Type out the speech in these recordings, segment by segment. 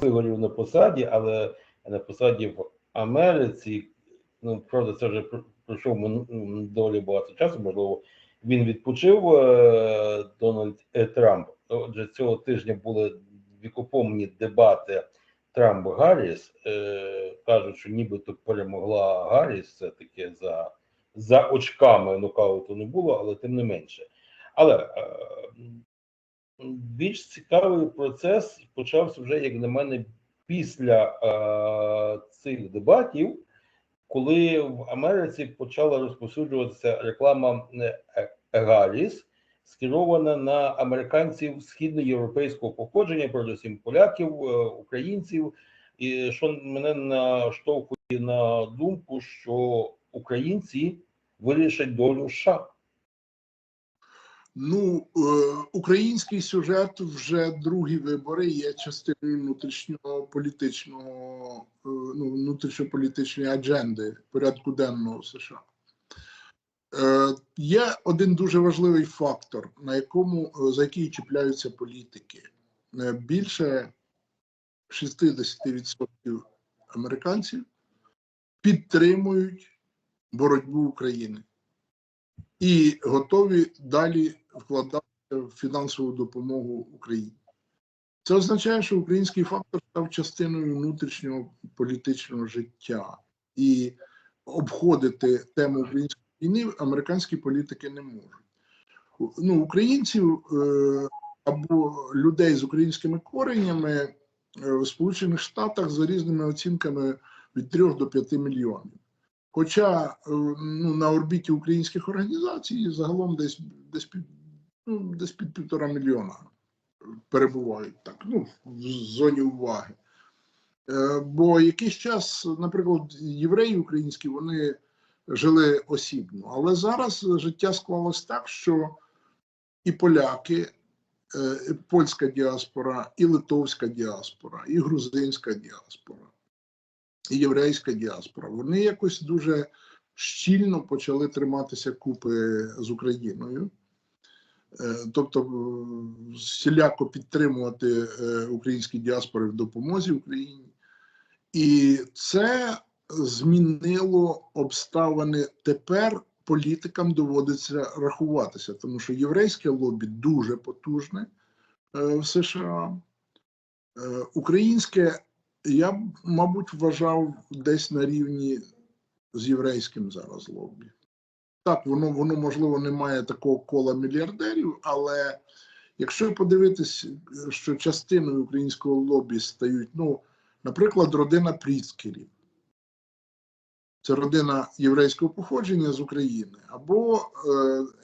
вигорів на посаді, але на посаді в Америці, ну правда, це вже пройшов доволі багато часу. Можливо, він відпочив е, Дональд е, Трамп. Отже, цього тижня були вікопомні дебати Трамп Гарріс. Е, кажуть, що нібито перемогла Гарріс, все таки за, за очками нокауту не було, але тим не менше. Але більш цікавий процес почався вже, як на мене, після е, цих дебатів, коли в Америці почала розповсюджуватися реклама е, е, Гарріс, скерована на американців східноєвропейського походження, передусім поляків, е, українців, і що мене наштовхує на думку, що українці вирішать долю США. Ну, е, український сюжет вже другі вибори є частиною внутрішнього політичного, е, ну, внутрішньополітичної адженди порядку денного США. Е, є один дуже важливий фактор, на якому за який чіпляються політики. Більше 60% американців підтримують боротьбу України і готові далі вкладати фінансову допомогу Україні. Це означає, що український фактор став частиною внутрішнього політичного життя, і обходити тему української війни американські політики не можуть. Ну, українців е, або людей з українськими коренями е, в Сполучених Штатах за різними оцінками від 3 до 5 мільйонів. Хоча е, ну, на орбіті українських організацій загалом десь десь під ну, десь під півтора мільйона перебувають так, ну, в зоні уваги. Е, Бо якийсь час, наприклад, євреї українські вони жили осібно, але зараз життя склалось так, що і поляки, е, і польська діаспора, і литовська діаспора, і грузинська діаспора і єврейська діаспора, вони якось дуже щільно почали триматися купи з Україною, Е, тобто е, всіляко підтримувати е, українські діаспори в допомозі Україні. І це змінило обставини тепер. Політикам доводиться рахуватися, тому що єврейське лобі дуже потужне в США. Українське я б, мабуть, вважав десь на рівні з єврейським зараз лобі. Так, воно, воно можливо не має такого кола мільярдерів, але якщо подивитись, що частиною українського лобі стають, ну, наприклад, родина Пріцкерів, це родина єврейського походження з України, або е,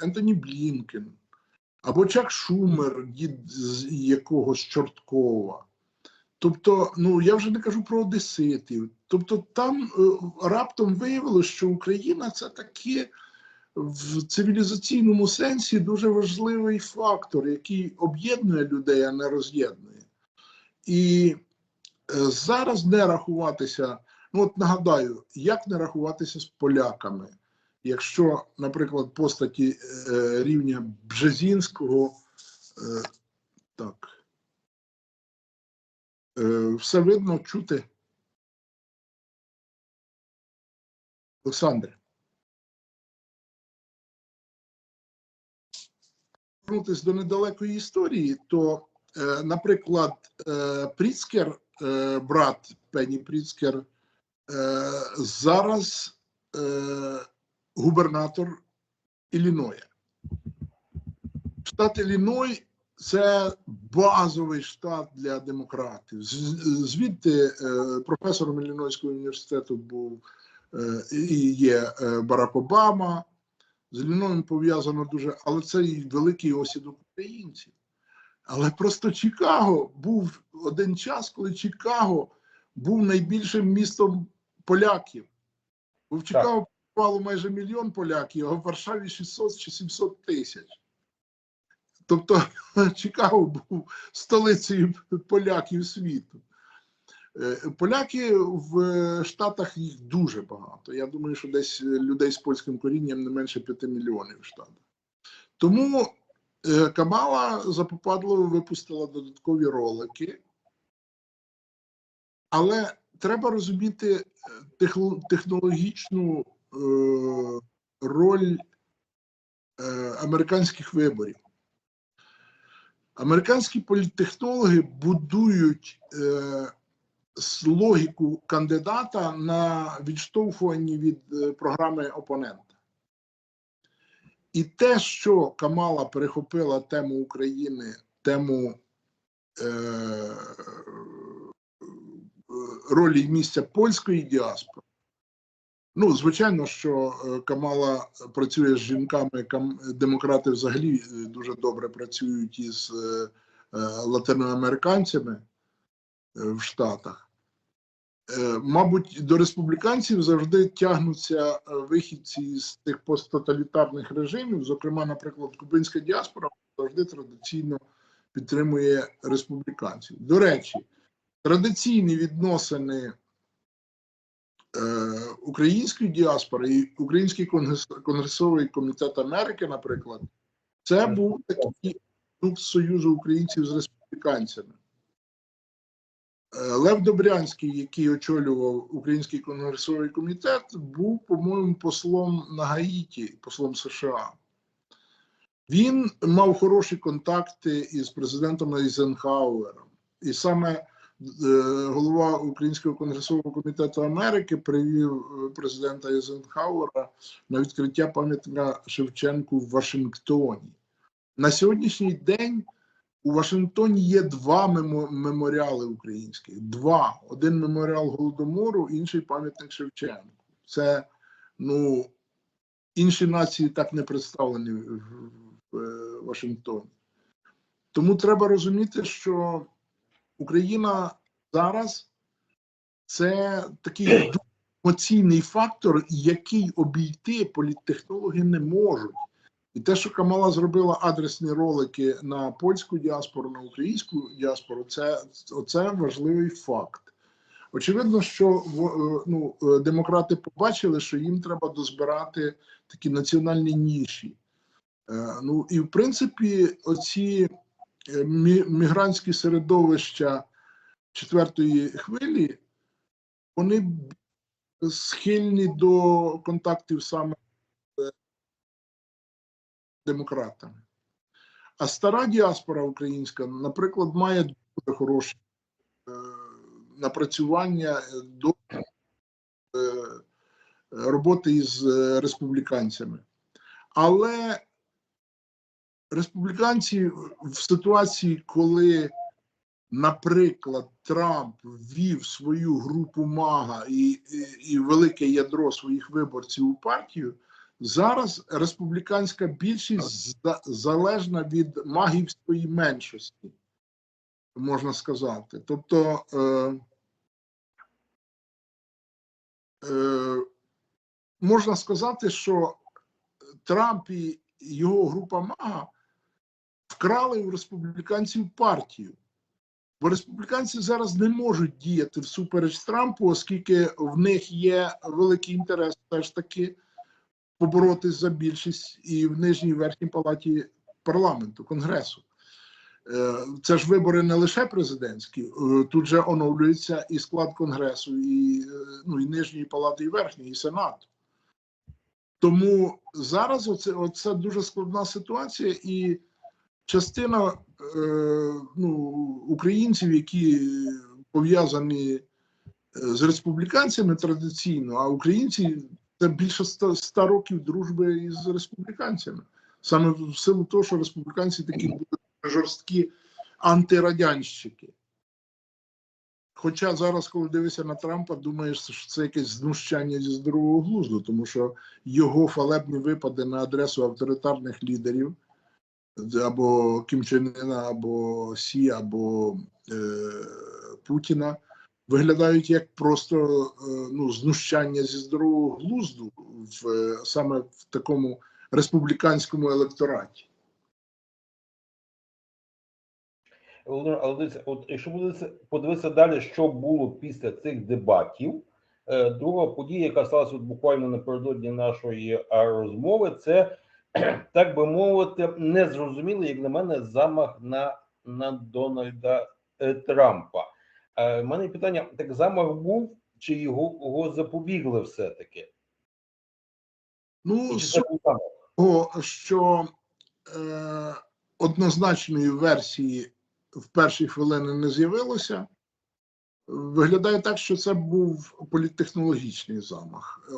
Ентоні Блінкен, або Чак Шумер, дід з якогось Чорткова. Тобто, ну я вже не кажу про одеситів. Тобто, там е, раптом виявилося, що Україна це таке в цивілізаційному сенсі дуже важливий фактор, який об'єднує людей, а не роз'єднує. І е, зараз не рахуватися. Ну, от нагадаю, як не рахуватися з поляками, якщо, наприклад, постаті е, рівня Бжезінського, е, так. Е, все видно, чути. Олександре. Повернутися до недалекої історії, то, е, наприклад, е, Пріцкер, брат Пені Пріцкер, зараз губернатор Ілліноя. Штат Ілліной це базовий штат для демократів. Звідти е, професором Іллінойського університету був е, і є е, Барак Обама. З Ілліноєм пов'язано дуже, але це і великий осідок українців. Але просто Чикаго був один час, коли Чикаго був найбільшим містом поляків. Бо в Чикаго проживало майже мільйон поляків, а в Варшаві 600 чи 700 тисяч. Тобто Чикаго був столицею поляків світу. Е, Поляки в е, Штатах їх дуже багато. Я думаю, що десь людей з польським корінням не менше 5 мільйонів в Штатах. Тому е, Камала запопадливо випустила додаткові ролики, Але треба розуміти е, технологічну е, роль е, американських виборів. Американські політтехнологи будують е, логіку кандидата на відштовхуванні від е, програми опонента. І те, що Камала перехопила тему України, тему е, ролі і місця польської діаспори. Ну, звичайно, що е, Камала працює з жінками, кам- демократи взагалі е, дуже добре працюють із е, латиноамериканцями в Штатах. Мабуть, до республіканців завжди тягнуться вихідці з тих посттоталітарних режимів. Зокрема, наприклад, кубинська діаспора завжди традиційно підтримує республіканців. До речі, традиційні відносини української діаспори і Український конгрес, конгресовий комітет Америки, наприклад, це був такий ну, союзу українців з республіканцями. Е, Лев Добрянський, який очолював Український конгресовий комітет, був, по-моєму, послом на Гаїті, послом США. Він мав хороші контакти із президентом Ейзенхауером. І саме е, голова Українського конгресового комітету Америки привів е, президента Ейзенхауера на відкриття пам'ятника Шевченку в Вашингтоні. На сьогоднішній день у Вашингтоні є два меморіали українських. Два. Один меморіал Голодомору, інший пам'ятник Шевченку. Це ну, інші нації так не представлені в, в, е, Вашингтоні. Тому треба розуміти, що Україна зараз це такий емоційний фактор, який обійти політтехнологи не можуть. І те, що Камала зробила адресні ролики на польську діаспору, на українську діаспору, це оце важливий факт. Очевидно, що е, ну, е, демократи побачили, що їм треба дозбирати такі національні ніші. Е, Ну і в принципі, оці мігрантські середовища четвертої хвилі, вони схильні до контактів саме з демократами. А стара діаспора українська, наприклад, має дуже хороше е, напрацювання до е, роботи із е, республіканцями. Але республіканці в ситуації, коли, наприклад, Трамп ввів свою групу МАГА і, і, і велике ядро своїх виборців у партію, зараз республіканська більшість за- залежна від магівської меншості, можна сказати. Тобто. Е, е, можна сказати, що Трамп і його група МАГА вкрали у республіканців партію. Бо республіканці зараз не можуть діяти всупереч Трампу, оскільки в них є великий інтерес теж таки поборотись за більшість і в нижній і верхній палаті парламенту, конгресу. Е, Це ж вибори не лише президентські, е, тут же оновлюється і склад конгресу, і, е, ну, і нижньої палати, і верхньої, і сенату. Тому зараз оце, оце дуже складна ситуація, і частина е, ну, українців, які пов'язані е, з республіканцями традиційно, а українці це більше ста, ста років дружби із республіканцями. Саме в силу того, що республіканці такі були жорсткі антирадянщики. Хоча зараз, коли дивишся на Трампа, думаєш, що це якесь знущання зі здорового глузду, тому що його фалебні випади на адресу авторитарних лідерів або Кім Чен Ына, або Сі, або е, Путіна виглядають як просто е, ну, знущання зі здорового глузду в, е, саме в такому республіканському електораті. Володимир, але дивіться, от якщо подивитися, подивитися далі, що було після цих дебатів, е, друга подія, яка сталася от буквально напередодні нашої розмови, це так би мовити, незрозумілий, як на мене, замах на, на Дональда е, Трампа. Е, в мене питання: так замах був, чи його, його запобігли все-таки? Ну, того, що е, однозначної версії в перші хвилини не з'явилося, виглядає так, що це був політтехнологічний замах.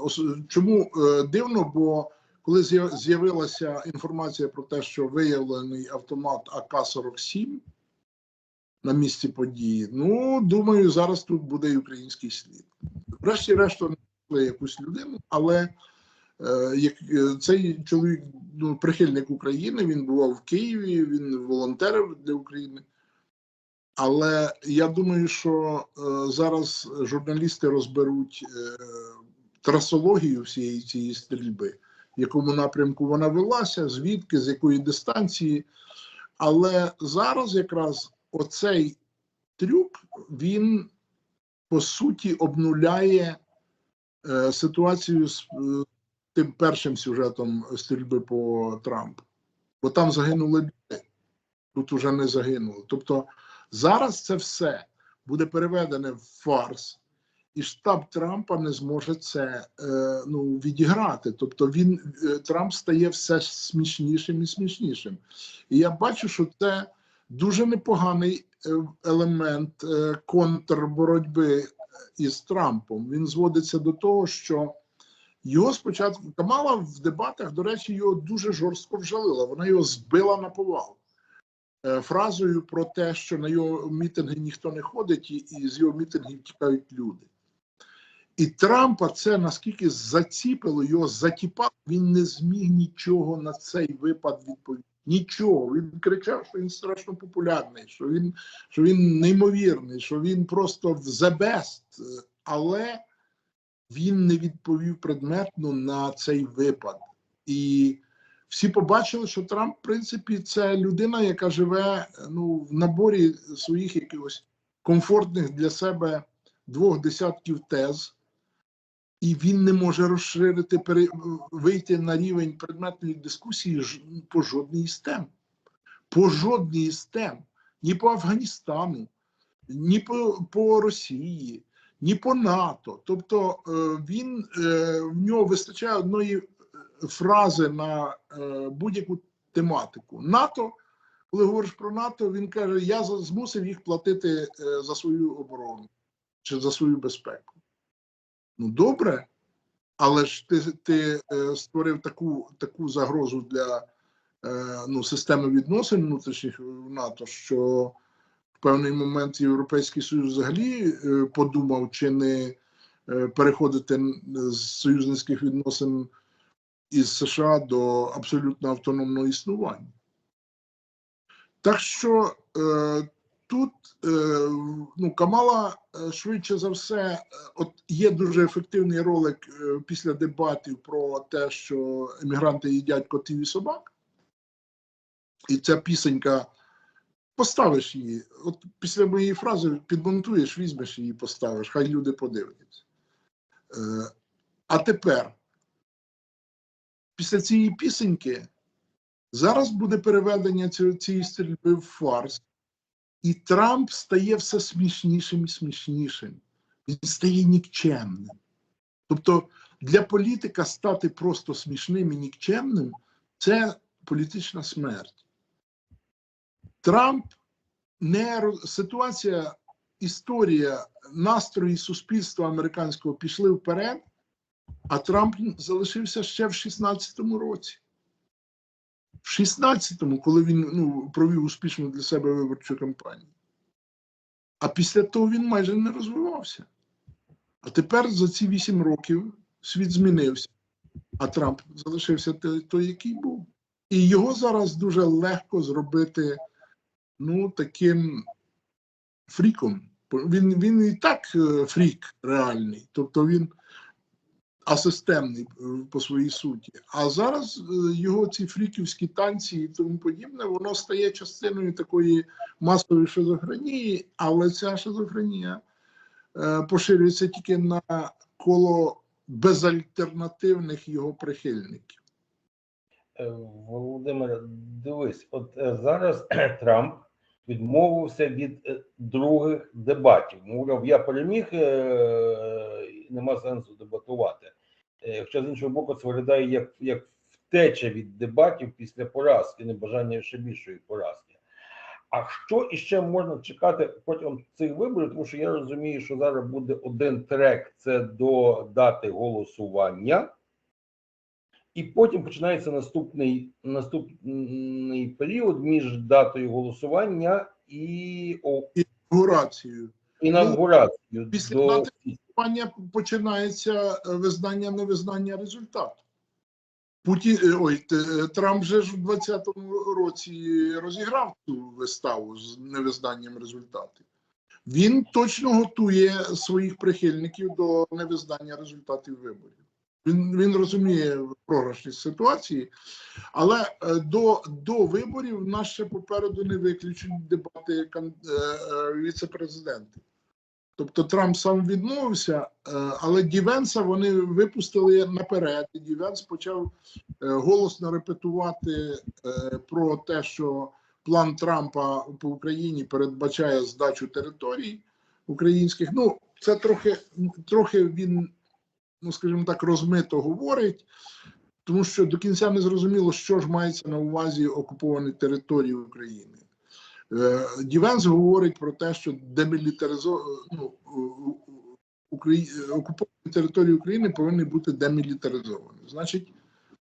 Чому е, дивно? Бо коли з'яв- з'явилася інформація про те, що виявлений автомат АК-47 на місці події, ну думаю, зараз тут буде і український слід. Врешті-решт, знайшли якусь людину, але Е, е, цей чоловік ну, прихильник України, він бував в Києві, він волонтерив для України. Але я думаю, що е, зараз журналісти розберуть е, трасологію всієї цієї стрільби, якому напрямку вона велася, звідки, з якої дистанції. Але зараз якраз оцей трюк він по суті обнуляє е, ситуацію з е, тим першим сюжетом стрільби по Трампу. Бо там загинули люди, тут уже не загинули. Тобто зараз це все буде переведене в фарс, і штаб Трампа не зможе це е, ну, відіграти. Тобто він е, Трамп стає все смішнішим і смішнішим. І я бачу, що це дуже непоганий е, елемент контрборотьби із Трампом. Він зводиться до того, що його спочатку Камала в дебатах, до речі, його дуже жорстко вжалила. Вона його збила на повал Е, фразою про те, що на його мітинги ніхто не ходить, і, і з його мітингів тікають люди. І Трампа це наскільки заціпило, його затіпало, він не зміг нічого на цей випад відповісти. Нічого. Він кричав, що він страшно популярний, що він, що він неймовірний, що він просто the best. Але він не відповів предметно на цей випад. І всі побачили, що Трамп, в принципі, це людина, яка живе ну, в наборі своїх якихось комфортних для себе двох десятків тез, і він не може розширити, вийти на рівень предметної дискусії по жодній з тем. По жодній з тем. Ні по Афганістану, ні по, по Росії, ні по НАТО. Тобто е, він е, в нього вистачає одної е, фрази на будь-яку тематику. НАТО, коли говориш про НАТО, він каже: Я змусив їх платити за свою оборону чи за свою безпеку. Ну, добре, але ж ти, ти е, створив таку, таку загрозу для е, ну, системи відносин внутрішніх в НАТО, що в певний момент Європейський Союз взагалі е, подумав, чи не переходити з союзницьких відносин із США до абсолютно автономного існування. Так що тут е, ну, Камала е, швидше за все, е, от є дуже ефективний ролик після дебатів про те, що емігранти їдять котів і собак. І ця пісенька, поставиш її. От після моєї фрази підмонтуєш, візьмеш її, поставиш, хай люди подивляться. Е, а тепер, після цієї пісеньки, зараз буде переведення цієї стрільби в фарс, і Трамп стає все смішнішим і смішнішим. Він стає нікчемним. Тобто для політика стати просто смішним і нікчемним це політична смерть. Трамп не ситуація, історія, настрої суспільства американського пішли вперед, а Трамп залишився ще в 16-му році. В 16-му, коли він ну, провів успішну для себе виборчу кампанію. А після того він майже не розвивався. А тепер за ці 8 років світ змінився, а Трамп залишився той, який був. І його зараз дуже легко зробити ну, таким фріком. Він, він і так е, фрік реальний, тобто він асистемний е, по своїй суті. А зараз е, його ці фріківські танці і тому подібне, воно стає частиною такої масової шизофренії, але ця шизофренія е, поширюється тільки на коло безальтернативних його прихильників. Володимир, дивись, от зараз Трамп відмовився від других дебатів. Мовляв, я переміг, нема сенсу дебатувати. Е, Хоча з іншого боку, це виглядає як, як втеча від дебатів після поразки, небажання ще більшої поразки. А що іще можна чекати протягом цих виборів? Тому що я розумію, що зараз буде один трек це до дати голосування, і потім починається наступний наступний період між датою голосування і о, Інаугурацію. інаугурацією. після до дати починається е, визнання невизнання результату. Путін, е, ой, Трамп же ж в 2020 році розіграв цю виставу з невизнанням результатів. Він точно готує своїх прихильників до невизнання результатів виборів. Він, він розуміє програшність ситуації, але е, до, до виборів нас ще попереду не виключені дебати е, е, віце-президентів. Тобто Трамп сам відмовився, е, але Дівенса вони випустили наперед. І Дівенс почав е, голосно репетувати е, про те, що план Трампа по Україні передбачає здачу територій українських. Ну, це трохи, трохи він, ну скажімо так, розмито говорить, тому що до кінця не зрозуміло, що ж мається на увазі окуповані території України. Е, Дівенс говорить про те, що демілітаризо... ну, Украї... окуповані території України повинні бути демілітаризовані. Значить,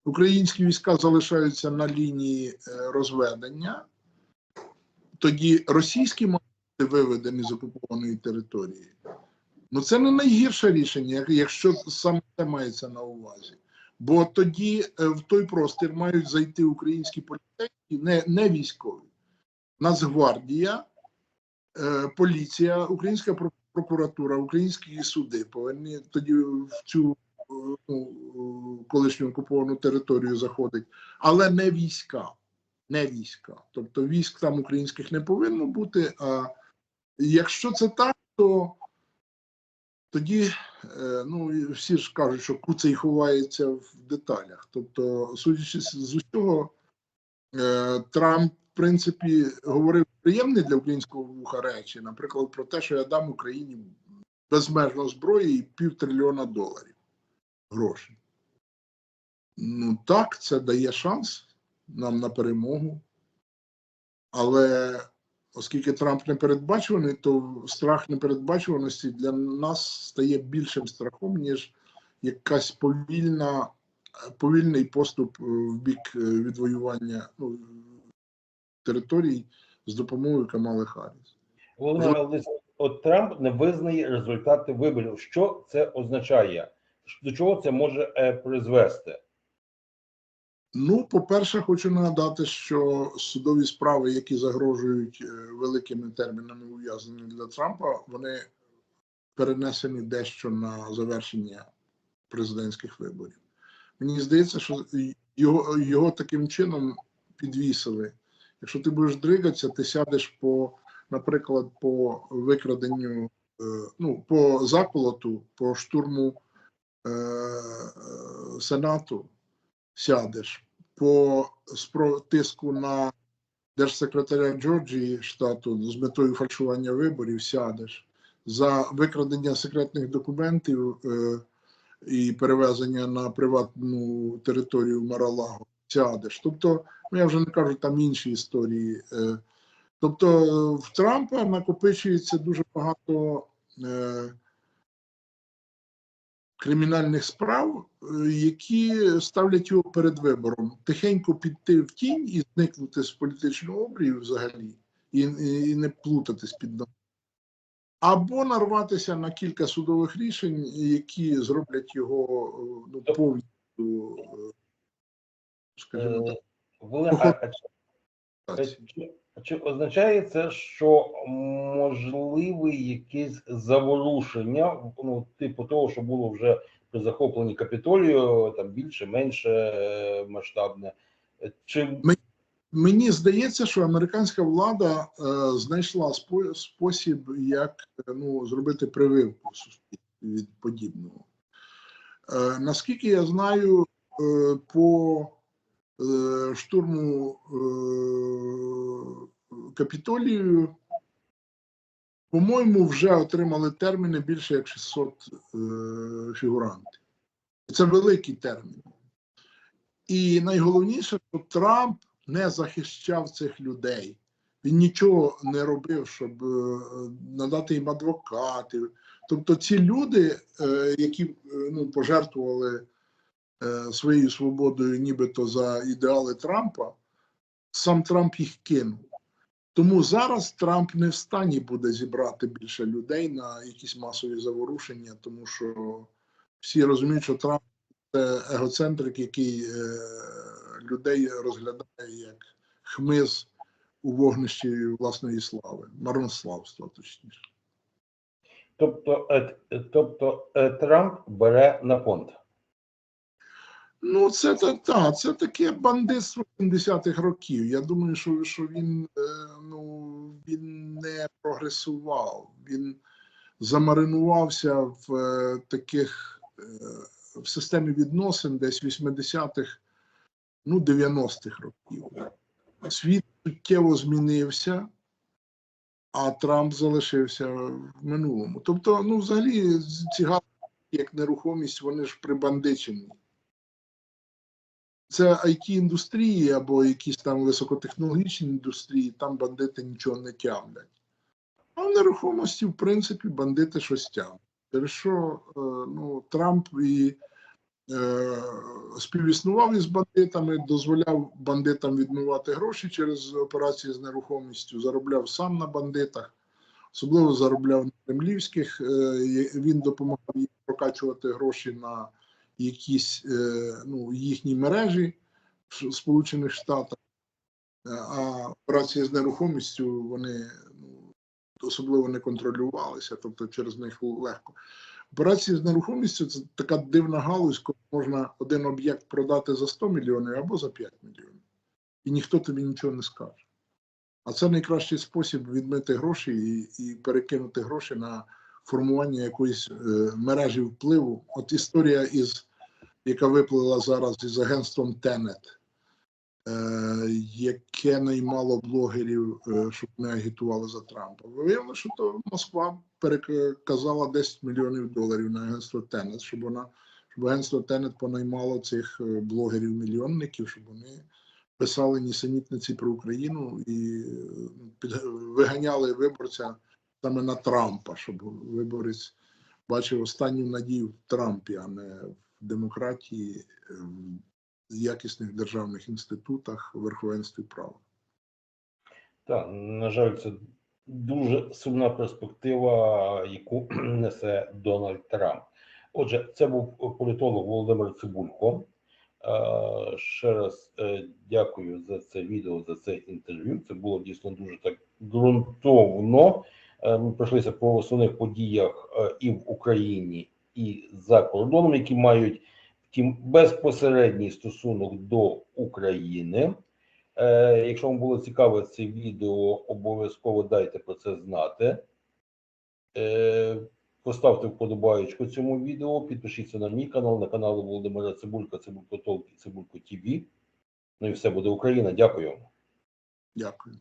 українські війська залишаються на лінії е, розведення, тоді російські мають бути виведені з окупованої території. Ну це не найгірше рішення, як- якщо саме це мається на увазі. Бо тоді е, в той простір мають зайти українські поліцейські, не, не військові. Нацгвардія, е, поліція, українська про- прокуратура, українські суди повинні тоді в цю е, ну, е, колишню окуповану територію заходить, але не війська. Не війська. Тобто військ там українських не повинно бути. А якщо це так, то тоді ну, всі ж кажуть, що куцей ховається в деталях. Тобто, судячи з усього, Трамп, принципі, говорив приємні для українського вуха речі, наприклад, про те, що я дам Україні безмежно зброї і півтрильйона доларів грошей. Ну так, це дає шанс нам на перемогу. Але оскільки Трамп непередбачуваний, то страх непередбачуваності для нас стає більшим страхом, ніж якась повільна повільний поступ е, в бік е, відвоювання ну, територій з допомогою Камали Харріс. Володимир Олексійович, от Трамп не визнає результати виборів. Що це означає? До чого це може е, призвести? Ну, по-перше, хочу нагадати, що судові справи, які загрожують е, великими термінами ув'язнення для Трампа, вони перенесені дещо на завершення президентських виборів. Мені здається, що його, його таким чином підвісили. Якщо ти будеш дригатися, ти сядеш по, наприклад, по викраденню, е, ну, по заколоту, по штурму е, Сенату, сядеш, по тиску на держсекретаря Джорджії штату з метою фальшування виборів сядеш, за викрадення секретних документів. Е, і перевезення на приватну територію Маралаго сядеш. Тобто, ну я вже не кажу там інші історії. Е, Тобто в Трампа накопичується дуже багато е, кримінальних справ, е, які ставлять його перед вибором тихенько піти в тінь і зникнути з політичного обрію взагалі, і, і, і не плутатись під ногами. Або нарватися на кілька судових рішень, які зроблять його е, ну, повністю, е, скажімо так, Е, а- а чи- чи, означає це, що можливі якісь заворушення, ну, типу того, що було вже при захопленні Капітолію, там більше, менше е, масштабне? Чи Мені здається, що американська влада е, знайшла спо- спосіб, як е, ну, зробити прививку від подібного. Е, наскільки я знаю, е, по штурму е, Капітолію, по-моєму, вже отримали терміни більше як 600 е, фігурантів. Це великий термін. І найголовніше, що Трамп не захищав цих людей. Він нічого не робив, щоб е, надати їм адвокатів. Тобто ці люди, е, які ну, пожертвували своєю свободою, нібито за ідеали Трампа, сам Трамп їх кинув. Тому зараз Трамп не в стані буде зібрати більше людей на якісь масові заворушення, тому що всі розуміють, що Трамп це егоцентрик, який е, людей розглядає як хмиз у вогнищі власної слави, марнославства, точніше. Тобто, е, е, тобто е, Трамп бере на понт. Ну, це та, та це таке бандитство 70-х років. Я думаю, що, що він, е, ну, він не прогресував. Він замаринувався в е, таких е, в системі відносин десь 80-х, ну, 90-х років. Світ суттєво змінився, а Трамп залишився в минулому. Тобто, ну, взагалі, ці галузі, як нерухомість, вони ж прибандичені це it індустрії або якісь там високотехнологічні індустрії, там бандити нічого не тямлять. А в нерухомості, в принципі, бандити щось тямлять. Через що е, ну, Трамп і е, співіснував із бандитами, дозволяв бандитам відмивати гроші через операції з нерухомістю, заробляв сам на бандитах, особливо заробляв на кремлівських. Е, він допомагав їм прокачувати гроші на якісь е, ну, їхні мережі в Сполучених Штатах, Е, а операції з нерухомістю вони ну, особливо не контролювалися, тобто через них легко. Операції з нерухомістю це така дивна галузь, коли можна один об'єкт продати за 100 мільйонів або за 5 мільйонів. І ніхто тобі нічого не скаже. А це найкращий спосіб відмити гроші і, і перекинути гроші на формування якоїсь е, мережі впливу. От історія, із, яка виплила зараз із агентством Тенет, яке наймало блогерів, е, щоб не агітували за Трампа. Виявилося, що то Москва переказала 10 мільйонів доларів на агентство Тенет, щоб вона щоб агентство Тенет понаймало цих е, блогерів-мільйонників, щоб вони писали нісенітниці про Україну і виганяли виборця саме на Трампа, щоб виборець бачив останню надію в Трампі, а не в демократії, в якісних державних інститутах, в верховенстві права. Так, на жаль, це дуже сумна перспектива, яку несе Дональд Трамп. Отже, це був політолог Володимир Цибулько. Е, Ще раз е, дякую за це відео, за це інтерв'ю. Це було дійсно дуже так ґрунтовно. Е, Ми пройшлися по основних подіях е, і в Україні, і за кордоном, які мають втім безпосередній стосунок до України. Е, Якщо вам було цікаве це відео, обов'язково дайте про це знати. Поставте вподобаєчку цьому відео, підпишіться на мій канал, на канал Володимира Цибулька, Цибулько Толк і Цибулько ТВ. Ну і все буде Україна. Дякую. Дякую.